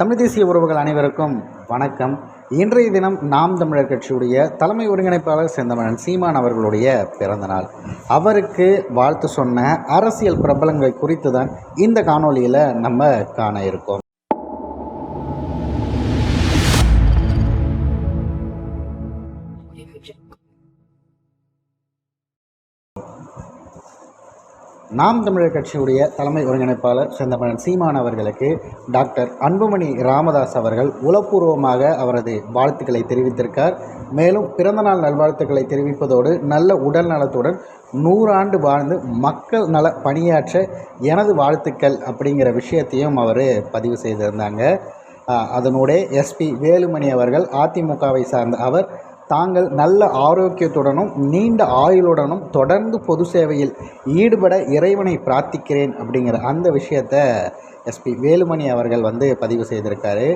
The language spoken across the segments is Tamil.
தமிழ் தேசிய உறவுகள் அனைவருக்கும் வணக்கம். இன்றைய தினம் நாம் தமிழர் கட்சியுடைய தலைமை ஒருங்கிணைப்பாளர் செந்தமணன் சீமான் அவர்களுடைய பிறந்தநாள். அவருக்கு வாழ்த்து சொன்ன அரசியல் பிரபலங்கள் குறித்து தான் இந்த காணொளியில் நம்ம காண இருக்கோம். நாம் தமிழர் கட்சியுடைய தலைமை ஒருங்கிணைப்பாளர் செந்தமணன் சீமான் அவர்களுக்கு டாக்டர் அன்புமணி ராமதாஸ் அவர்கள் உளப்பூர்வமாக அவரது வாழ்த்துக்களை தெரிவித்திருக்கார். மேலும் பிறந்தநாள் நல்வாழ்த்துக்களை தெரிவிப்பதோடு நல்ல உடல் நலத்துடன் நூறாண்டு வாழ்ந்து மக்கள் நல பணியாற்ற எனது வாழ்த்துக்கள் அப்படிங்கிற விஷயத்தையும் அவர் பதிவு செய்திருந்தாங்க. அதனோட எஸ்பி வேலுமணி அவர்கள் அதிமுகவை சார்ந்த அவர் தாங்கள் நல்ல ஆரோக்கியத்துடனும் நீண்ட ஆயுளுடனும் தொடர்ந்து பொது சேவையில் ஈடுபட இறைவனை பிரார்த்திக்கிறேன் அப்படிங்கிற அந்த விஷயத்தை எஸ்பி வேலுமணி அவர்கள் வந்து பதிவு செய்திருக்காரு.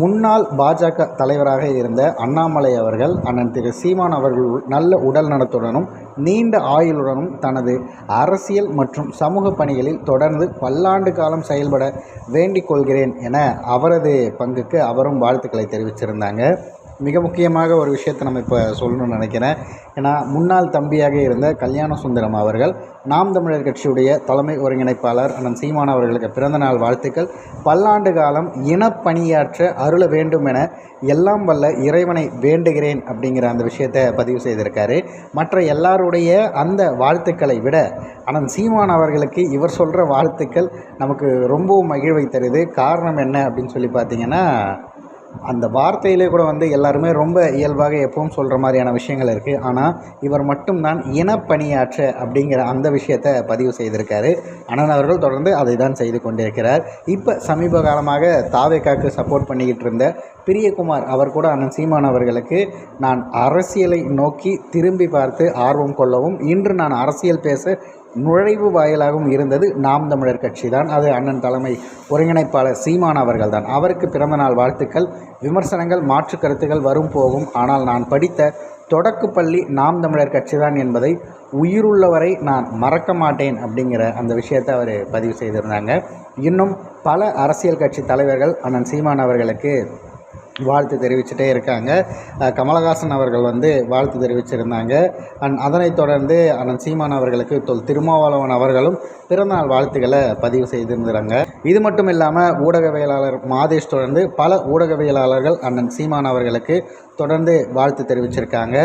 முன்னாள் பாஜக தலைவராக இருந்த அண்ணாமலை அவர்கள் அண்ணன் திரு சீமான் அவர்கள் நல்ல உடல் நலத்துடனும் நீண்ட ஆயுளுடனும் தனது அரசியல் மற்றும் சமூக பணிகளில் தொடர்ந்து பல்லாண்டு காலம் செயல்பட வேண்டிக் கொள்கிறேன் என அவரது பங்குக்கு அவரும் வாழ்த்துக்களை தெரிவிச்சிருந்தாங்க. மிக முக்கியமாக ஒரு விஷயத்தை நம்ம இப்போ சொல்லணும்னு நினைக்கிறேன். ஏன்னா முன்னாள் தம்பியாக இருந்த கல்யாண சுந்தரம் அவர்கள் நாம் தமிழர் கட்சியுடைய தலைமை ஒருங்கிணைப்பாளர் அண்ணன் சீமான் அவர்களுக்கு பிறந்தநாள் வாழ்த்துக்கள். பல்லாண்டு காலம் இனப்பணியாற்ற அருள வேண்டும் என எல்லாம் வல்ல இறைவனை வேண்டுகிறேன் அப்படிங்கிற அந்த விஷயத்தை பதிவு செய்திருக்காரு. மற்ற எல்லாருடைய அந்த வாழ்த்துக்களை விட அண்ணன் சீமான் அவர்களுக்கு இவர் சொல்கிற வாழ்த்துக்கள் நமக்கு ரொம்பவும் மகிழ்வை தருது. காரணம் என்ன அப்படின்னு சொல்லி பார்த்தீங்கன்னா அந்த வார்த்தையிலே கூட வந்து எல்லாருமே ரொம்ப இயல்பாக எப்பவும் சொல்கிற மாதிரியான விஷயங்கள் இருக்குது ஆனால் இவர் மட்டும்தான் இனப்பணியாற்ற அப்படிங்கிற அந்த விஷயத்தை பதிவு செய்திருக்காரு. அண்ணன் அவர்கள் தொடர்ந்து அதை தான் செய்து கொண்டிருக்கிறார். இப்போ சமீப காலமாக தாவேக்காக்கு சப்போர்ட் பண்ணிக்கிட்டு இருந்த பிரியகுமார் அவர் கூட அண்ணன் சீமான் அவர்களுக்கு நான் அரசியலை நோக்கி திரும்பி பார்த்து ஆர்வம் கொள்ளவும் இன்று நான் அரசியல் பேச நுழைவு வாயிலாகவும் இருந்தது. நாம் தமிழர் கட்சி தான். அது அண்ணன் தலைமை ஒருங்கிணைப்பாளர் சீமான் அவர்கள் தான் அவருக்கு பிறந்தநாள் வாழ்த்துக்கள். விமர்சனங்கள் மாற்று கருத்துக்கள் வரும் போகும். ஆனால் நான் படித்த தொடக்கப்பள்ளி நாம் தமிழர் கட்சி தான் என்பதை உயிருள்ளவரை நான் மறக்க மாட்டேன் அப்படிங்கிற அந்த விஷயத்தை அவர் பதிவு செய்திருந்தாங்க. இன்னும் பல அரசியல் கட்சி தலைவர்கள் அண்ணன் சீமான் அவர்களுக்கு வாழ்த்து தெரிவிச்சுட்டே இருக்காங்க. கமலஹாசன் அவர்கள் வந்து வாழ்த்து தெரிவிச்சிருந்தாங்க. அண்ட் அதனைத் தொடர்ந்து அண்ணன் சீமான் அவர்களுக்கு தொல் திருமாவளவன் அவர்களும் பிறந்தநாள் வாழ்த்துக்களை பதிவு செய்திருந்தாங்க. இது மட்டும் இல்லாமல் ஊடகவியலாளர் மாதேஷ் தொடர்ந்து பல ஊடகவியலாளர்கள் அண்ணன் சீமான் அவர்களுக்கு தொடர்ந்து வாழ்த்து தெரிவிச்சிருக்காங்க.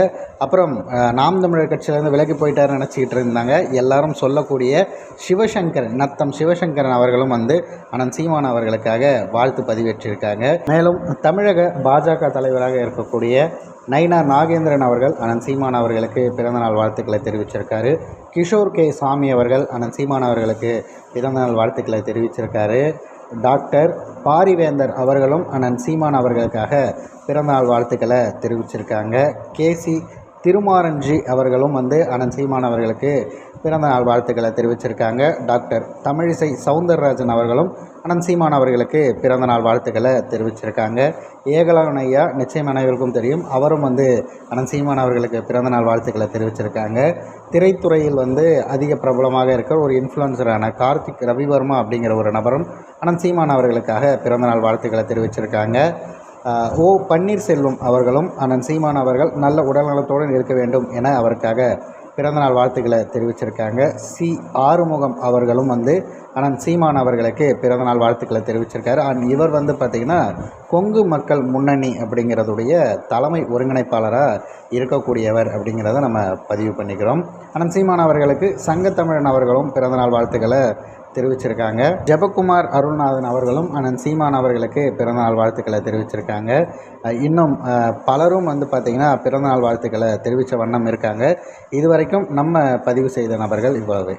அப்புறம் நாம் தமிழர் கட்சியிலேருந்து விலகி போயிட்டார் நினச்சிக்கிட்டு இருந்தாங்க. எல்லாரும் சொல்லக்கூடிய சிவசங்கரன் நத்தம் சிவசங்கரன் அவர்களும் வந்து அண்ணன் சீமான் அவர்களுக்காக வாழ்த்து பதிவேற்றிருக்காங்க. மேலும் தமிழக பாஜக தலைவராக இருக்கக்கூடிய நயினார் நாகேந்திரன் அவர்கள் அனந்த் சீமான் அவர்களுக்கு பிறந்தநாள் வாழ்த்துக்களை தெரிவிச்சிருக்காரு. கிஷோர் கே சாமி அவர்கள் அனந்த் சீமான் அவர்களுக்கு பிறந்தநாள் வாழ்த்துக்களை தெரிவிச்சிருக்காரு. டாக்டர் பாரிவேந்தர் அவர்களும் அண்ணன் சீமான் அவர்களுக்காக பிறந்தநாள் வாழ்த்துக்களை தெரிவிச்சிருக்காங்க. கேசி திருமாரஞ்சி அவர்களும் வந்து அண்ணன் சீமான் அவர்களுக்கு பிறந்தநாள் வாழ்த்துக்களை தெரிவிச்சிருக்காங்க. டாக்டர் தமிழிசை சவுந்தரராஜன் அவர்களும் அண்ணன் சீமான் அவர்களுக்கு பிறந்தநாள் வாழ்த்துக்களை தெரிவிச்சிருக்காங்க. ஏகலவன் ஐயா நிச்சயம் அனைவருக்கும் தெரியும். அவரும் வந்து அண்ணன் சீமான் அவர்களுக்கு பிறந்தநாள் வாழ்த்துக்களை தெரிவிச்சிருக்காங்க. திரைத்துறையில் வந்து அதிக பிரபலமாக இருக்கிற ஒரு இன்ஃப்ளூயன்சரான கார்த்திக் ரவிவர்மா அப்படிங்கிற ஒரு நபரும் அனந்த் சீமான் அவர்களுக்காக பிறந்தநாள் வாழ்த்துக்களை தெரிவிச்சிருக்காங்க. ஓ பன்னீர்செல்வம் அவர்களும் அண்ணன் சீமான் அவர்கள் நல்ல உடல்நலத்துடன் இருக்க வேண்டும் என அவருக்காக பிறந்தநாள் வாழ்த்துக்களை தெரிவிச்சிருக்காங்க. சி. ஆறுமுகம் அவர்களும் வந்து அண்ணன் சீமான் அவர்களுக்கு பிறந்தநாள் வாழ்த்துக்களை தெரிவிச்சிருக்காரு. அண்ட் இவர் வந்து பார்த்திங்கன்னா கொங்கு மக்கள் முன்னணி அப்படிங்கிறதுடைய தலைமை ஒருங்கிணைப்பாளராக இருக்கக்கூடியவர் அப்படிங்கிறத நம்ம பதிவு பண்ணிக்கிறோம். அண்ணன் சீமான் அவர்களுக்கு சங்கத்தமிழன் அவர்களும் பிறந்தநாள் வாழ்த்துக்களை தெரிவிச்சிருக்காங்க. ஜெபக்குமார் அருள்நாதன் அவர்களும் அண்ணன் சீமான் அவர்களுக்கு பிறந்தநாள் வாழ்த்துக்களை தெரிவிச்சிருக்காங்க. இன்னும் பலரும் வந்து பார்த்திங்கன்னா பிறந்தநாள் வாழ்த்துக்களை தெரிவித்த வண்ணம் இருக்காங்க. இதுவரைக்கும் நம்ம பதிவு செய்த நபர்கள் இவ்வளவு